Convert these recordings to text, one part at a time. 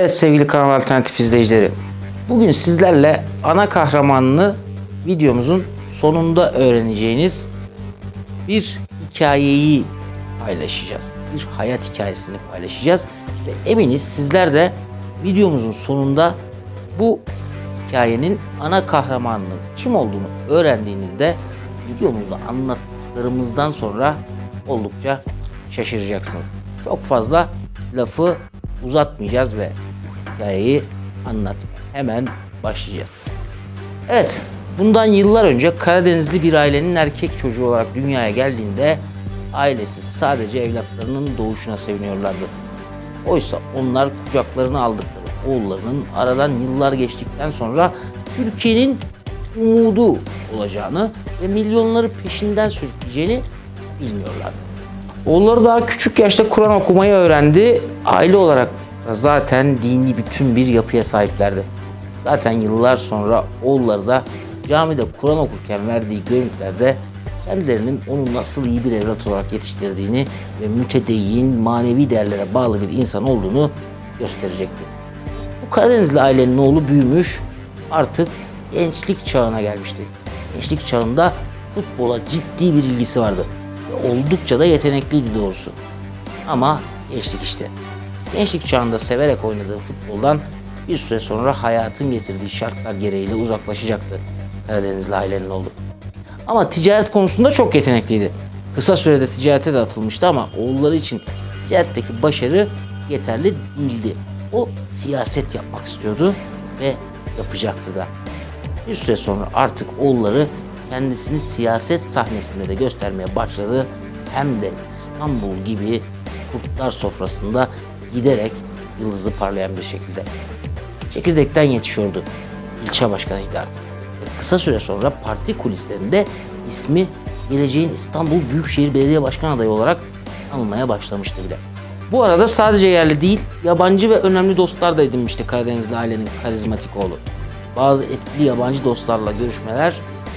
Evet sevgili Kanal Alternatif izleyicileri. Bugün sizlerle ana kahramanını videomuzun sonunda öğreneceğiniz bir hikayeyi paylaşacağız. Bir hayat hikayesini paylaşacağız. Ve eminiz sizler de videomuzun sonunda bu hikayenin ana kahramanının kim olduğunu öğrendiğinizde videomuzda anlattıklarımızdan sonra oldukça şaşıracaksınız. Çok fazla lafı uzatmayacağız ve hikayeyi anlatmaya hemen başlayacağız. Evet, bundan yıllar önce Karadenizli bir ailenin erkek çocuğu olarak dünyaya geldiğinde ailesi sadece evlatlarının doğuşuna seviniyorlardı. Oysa onlar kucaklarına aldıkları oğullarının aradan yıllar geçtikten sonra Türkiye'nin umudu olacağını ve milyonları peşinden sürükleyeceğini bilmiyorlardı. Oğulları daha küçük yaşta Kur'an okumayı öğrendi. Aile olarak zaten dini bütün bir yapıya sahiplerdi. Zaten yıllar sonra oğulları da camide Kur'an okurken verdiği görüntülerde kendilerinin onu nasıl iyi bir evlat olarak yetiştirdiğini ve mütedeyyin, manevi değerlere bağlı bir insan olduğunu gösterecekti. Bu Karadenizli ailenin oğlu büyümüş, artık gençlik çağına gelmişti. Gençlik çağında futbola ciddi bir ilgisi vardı. Ve oldukça da yetenekliydi doğrusu. Ama gençlik işte. Gençlik çağında severek oynadığı futboldan bir süre sonra hayatın getirdiği şartlar gereğiyle uzaklaşacaktı Karadenizli ailenin oğlu. Ama ticaret konusunda çok yetenekliydi. Kısa sürede ticarete de atılmıştı ama oğulları için ticaretteki başarı yeterli değildi. O siyaset yapmak istiyordu ve yapacaktı da. Bir süre sonra artık oğulları kendisini siyaset sahnesinde de göstermeye başladı. Hem de İstanbul gibi kurtlar sofrasında giderek yıldızı parlayan bir şekilde. Çekirdekten yetişiyordu. İlçe başkanıydı artık. Kısa süre sonra parti kulislerinde ismi geleceğin İstanbul Büyükşehir Belediye Başkan adayı olarak anılmaya başlamıştı bile. Bu arada sadece yerli değil, yabancı ve önemli dostlar da edinmişti Karadenizli ailenin karizmatik oğlu. Bazı etkili yabancı dostlarla görüşmeler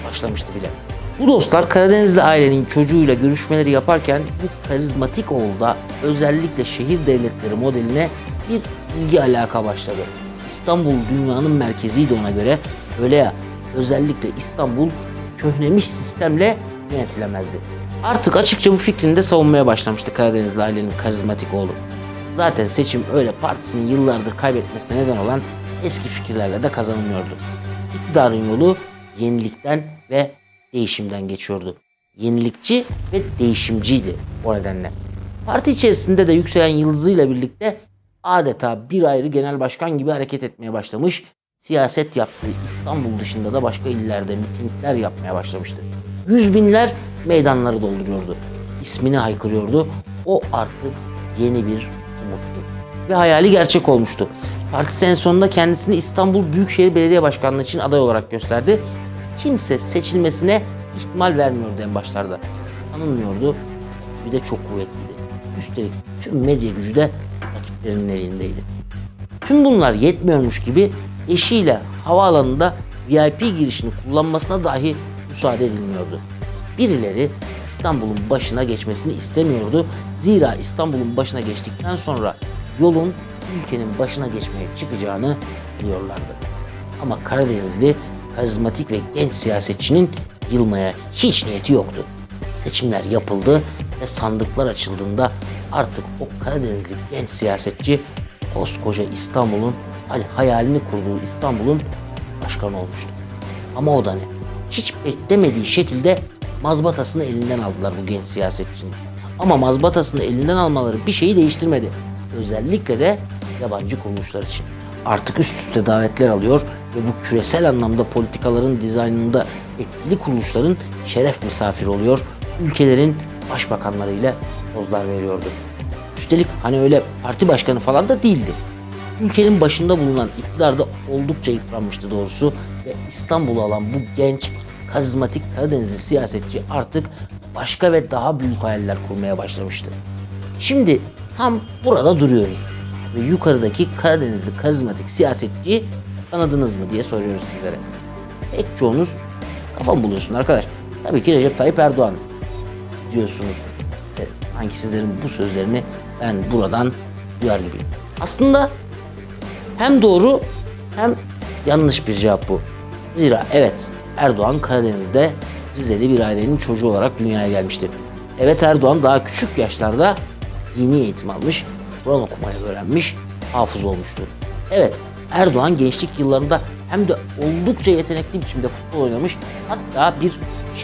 başlamıştı bile. Bu dostlar Karadenizli ailenin çocuğuyla görüşmeleri yaparken bu karizmatik oğulda özellikle şehir devletleri modeline bir ilgi alaka başladı. İstanbul dünyanın merkeziydi ona göre. Öyle ya özellikle İstanbul köhnemiş sistemle yönetilemezdi. Artık açıkça bu fikrini de savunmaya başlamıştı Karadenizli ailenin karizmatik oğlu. Zaten seçim öyle partisinin yıllardır kaybetmesine neden olan eski fikirlerle de kazanılıyordu. İktidarın yolu yenilikten ve değişimden geçiyordu. Yenilikçi ve değişimciydi o nedenle. Parti içerisinde de yükselen yıldızıyla birlikte adeta bir ayrı genel başkan gibi hareket etmeye başlamış, siyaset yaptığı İstanbul dışında da başka illerde mitingler yapmaya başlamıştı. Yüz binler meydanları dolduruyordu. İsmini haykırıyordu. O artık yeni bir umuttu. Ve hayali gerçek olmuştu. Partisi en sonunda kendisini İstanbul Büyükşehir Belediye Başkanlığı için aday olarak gösterdi. Kimse seçilmesine ihtimal vermiyordu en başlarda. Tanınmıyordu. Bir de çok kuvvetliydi. Üstelik tüm medya gücü de rakiplerinin elindeydi. Tüm bunlar yetmiyormuş gibi eşiyle havaalanında VIP girişini kullanmasına dahi müsaade edilmiyordu. Birileri İstanbul'un başına geçmesini istemiyordu. Zira İstanbul'un başına geçtikten sonra yolun ülkenin başına geçmeye çıkacağını biliyorlardı. Ama Karadenizli karizmatik ve genç siyasetçinin yılmaya hiç niyeti yoktu. Seçimler yapıldı ve sandıklar açıldığında artık o Karadenizli genç siyasetçi koskoca İstanbul'un hani hayalini kurduğu İstanbul'un başkanı olmuştu. Ama o da ne? Hiç beklemediği şekilde mazbatasını elinden aldılar bu genç siyasetçinin. Ama mazbatasını elinden almaları bir şeyi değiştirmedi. Özellikle de yabancı kuruluşlar için. Artık üst üste davetler alıyor ve bu küresel anlamda politikaların dizaynında etkili kuruluşların şeref misafiri oluyor. Ülkelerin başbakanlarıyla pozlar veriyordu. Üstelik hani öyle parti başkanı falan da değildi. Ülkenin başında bulunan iktidar da oldukça yıpranmıştı doğrusu ve İstanbul'u alan bu genç, karizmatik Karadenizli siyasetçi artık başka ve daha büyük hayaller kurmaya başlamıştı. Şimdi tam burada duruyoruz ve yukarıdaki Karadenizli karizmatik siyasetçiyi tanıdınız mı diye soruyoruz sizlere. Pek çoğunuz kafam buluyorsun arkadaş. Tabii ki Recep Tayyip Erdoğan diyorsunuz. E, sanki sizlerin bu sözlerini ben buradan duyar gibiyim. Aslında Hem doğru hem yanlış bir cevap bu. Zira evet Erdoğan Karadeniz'de Rizeli bir ailenin çocuğu olarak dünyaya gelmişti. Evet Erdoğan daha küçük yaşlarda dini eğitim almış, Kur'an okumayı öğrenmiş, hafız olmuştu. Evet Erdoğan gençlik yıllarında hem de oldukça yetenekli biçimde futbol oynamış, hatta bir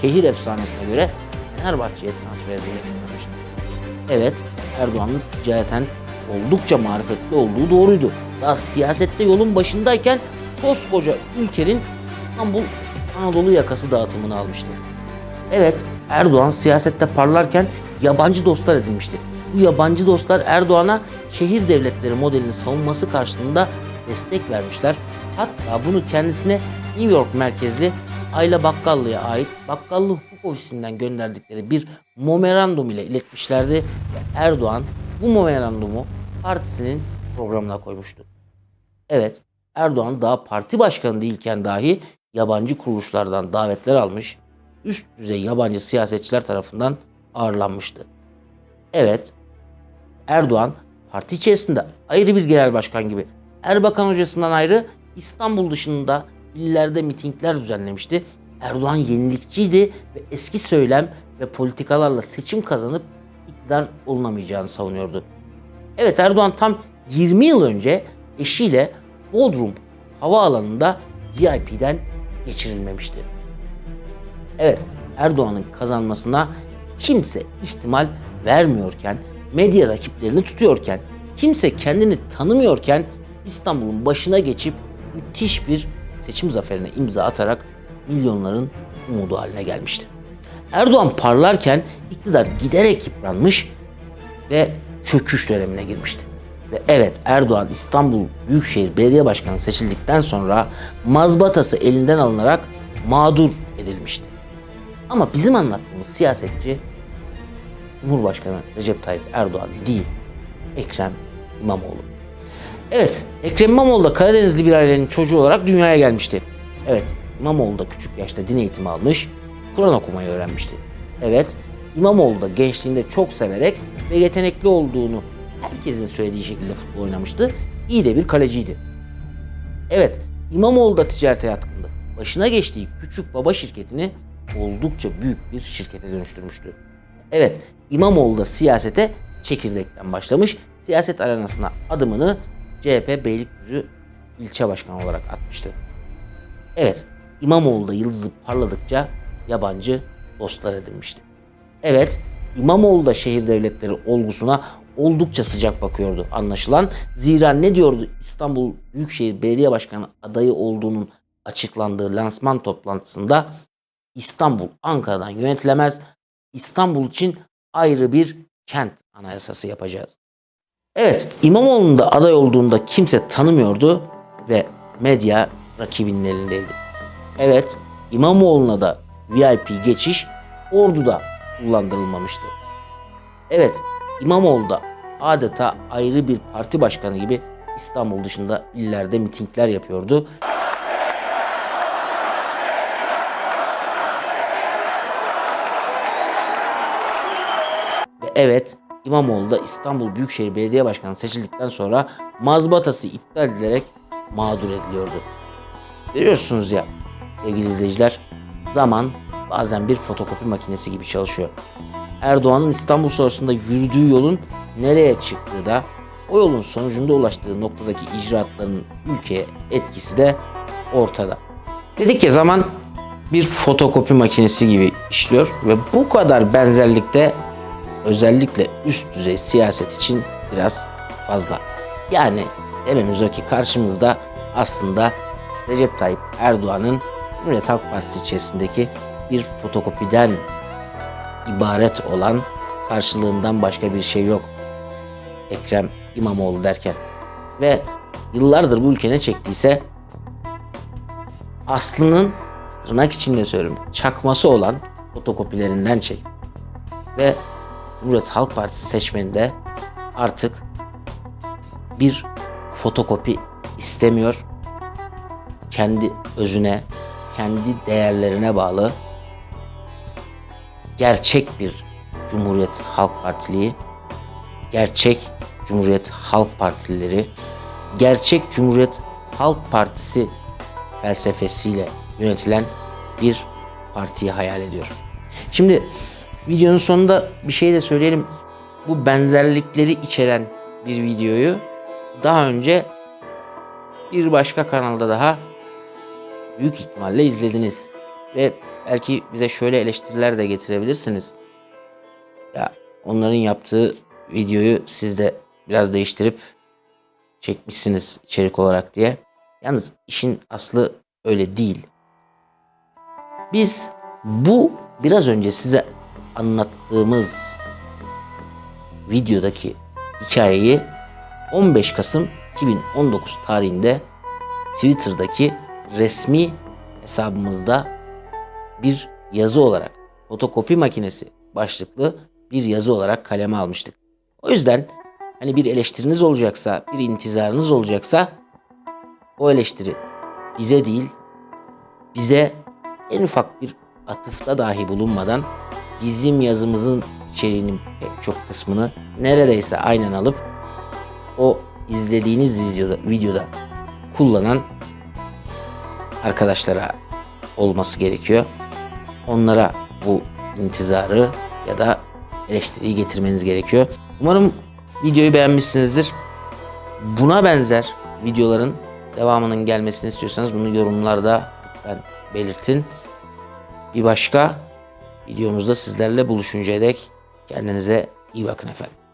şehir efsanesine göre Fenerbahçe'ye transfer edilmek istemişti. Evet, Erdoğan'ın ticareten oldukça marifetli olduğu doğruydu. Daha siyasette yolun başındayken koskoca ülkenin İstanbul Anadolu yakası dağıtımını almıştı. Evet, Erdoğan siyasette parlarken yabancı dostlar edinmişti. Bu yabancı dostlar Erdoğan'a şehir devletleri modelini savunması karşılığında destek vermişler. Hatta bunu kendisine New York merkezli Ayla Bakkallı'ya ait Bakkallı Hukuk Ofisi'nden gönderdikleri bir memorandum ile iletmişlerdi ve Erdoğan bu memorandumu partisinin programına koymuştu. Evet, Erdoğan daha parti başkanı değilken dahi yabancı kuruluşlardan davetler almış, üst düzey yabancı siyasetçiler tarafından ağırlanmıştı. Evet, Erdoğan parti içerisinde ayrı bir genel başkan gibi Erbakan hocasından ayrı İstanbul dışında illerde mitingler düzenlemişti. Erdoğan yenilikçiydi ve eski söylem ve politikalarla seçim kazanıp iktidar olunamayacağını savunuyordu. Evet Erdoğan tam 20 yıl önce eşiyle Bodrum havaalanında VIP'den geçirilmemişti. Evet Erdoğan'ın kazanmasına kimse ihtimal vermiyorken, medya rakiplerini tutuyorken, kimse kendini tanımıyorken İstanbul'un başına geçip müthiş bir seçim zaferine imza atarak milyonların umudu haline gelmişti. Erdoğan parlarken iktidar giderek yıpranmış ve çöküş dönemine girmişti. Ve evet Erdoğan İstanbul Büyükşehir Belediye Başkanı seçildikten sonra mazbatası elinden alınarak mağdur edilmişti. Ama bizim anlattığımız siyasetçi Cumhurbaşkanı Recep Tayyip Erdoğan değil, Ekrem İmamoğlu. Evet, Ekrem İmamoğlu da Karadenizli bir ailenin çocuğu olarak dünyaya gelmişti. Evet, İmamoğlu da küçük yaşta din eğitimi almış, Kur'an okumayı öğrenmişti. Evet, İmamoğlu da gençliğinde çok severek ve yetenekli olduğunu herkesin söylediği şekilde futbol oynamıştı. İyi de bir kaleciydi. Evet, İmamoğlu da ticarete yatkındı. Başına geçtiği küçük baba şirketini oldukça büyük bir şirkete dönüştürmüştü. Evet, İmamoğlu da siyasete çekirdekten başlamış. Siyaset arenasına adımını CHP Beylikdüzü ilçe başkanı olarak atmıştı. Evet, İmamoğlu da yıldızı parladıkça yabancı dostlar edinmişti. Evet, İmamoğlu da şehir devletleri olgusuna oldukça sıcak bakıyordu anlaşılan. Zira ne diyordu İstanbul Büyükşehir Belediye Başkanı adayı olduğunun açıklandığı lansman toplantısında İstanbul Ankara'dan yönetilemez. İstanbul için ayrı bir kent anayasası yapacağız. Evet, İmamoğlu'nun da aday olduğunda kimse tanımıyordu ve medya rakibinin elindeydi. Evet, İmamoğlu'na da VIP geçiş orduda kullandırılmamıştı. Evet, İmamoğlu da adeta ayrı bir parti başkanı gibi İstanbul dışında illerde mitingler yapıyordu. Evet İmamoğlu da İstanbul Büyükşehir Belediye Başkanı seçildikten sonra mazbatası iptal edilerek mağdur ediliyordu. Görüyorsunuz ya sevgili izleyiciler zaman bazen bir fotokopi makinesi gibi çalışıyor. Erdoğan'ın İstanbul sorusunda yürüdüğü yolun nereye çıktığı da o yolun sonucunda ulaştığı noktadaki icraatların ülkeye etkisi de ortada. Dedik ya zaman bir fotokopi makinesi gibi işliyor ve bu kadar benzerlikte özellikle üst düzey siyaset için biraz fazla. Yani dememiz o ki karşımızda aslında Recep Tayyip Erdoğan'ın Cumhuriyet Halk Partisi içerisindeki bir fotokopiden ibaret olan karşılığından başka bir şey yok. Ekrem İmamoğlu derken. Ve yıllardır bu ülke ne çektiyse aslının tırnak içinde söylüyorum çakması olan fotokopilerinden çekti. Ve Cumhuriyet Halk Partisi seçmeninde artık bir fotokopi istemiyor. Kendi özüne, kendi değerlerine bağlı gerçek bir Cumhuriyet Halk Partiliği, gerçek Cumhuriyet Halk Partilileri gerçek Cumhuriyet Halk Partisi felsefesiyle yönetilen bir partiyi hayal ediyorum. Şimdi videonun sonunda bir şey de söyleyelim. Bu benzerlikleri içeren bir videoyu daha önce bir başka kanalda daha büyük ihtimalle izlediniz. Ve belki bize şöyle eleştiriler de getirebilirsiniz. Ya onların yaptığı videoyu siz de biraz değiştirip çekmişsiniz içerik olarak diye. Yalnız işin aslı öyle değil. Biz bu biraz önce size anlattığımız videodaki hikayeyi 15 Kasım 2019 tarihinde Twitter'daki resmi hesabımızda bir yazı olarak fotokopi makinesi başlıklı bir yazı olarak kaleme almıştık. O yüzden hani bir eleştiriniz olacaksa, bir intizarınız olacaksa o eleştiri bize değil, bize en ufak bir atıfta dahi bulunmadan bizim yazımızın içeriğinin çok kısmını neredeyse aynen alıp o izlediğiniz videoda, videoda kullanan arkadaşlara olması gerekiyor. Onlara bu intizarı ya da eleştiriyi getirmeniz gerekiyor. Umarım videoyu beğenmişsinizdir. Buna benzer videoların devamının gelmesini istiyorsanız bunu yorumlarda lütfen belirtin. Bir başka videomuzda sizlerle buluşuncaya dek kendinize iyi bakın efendim.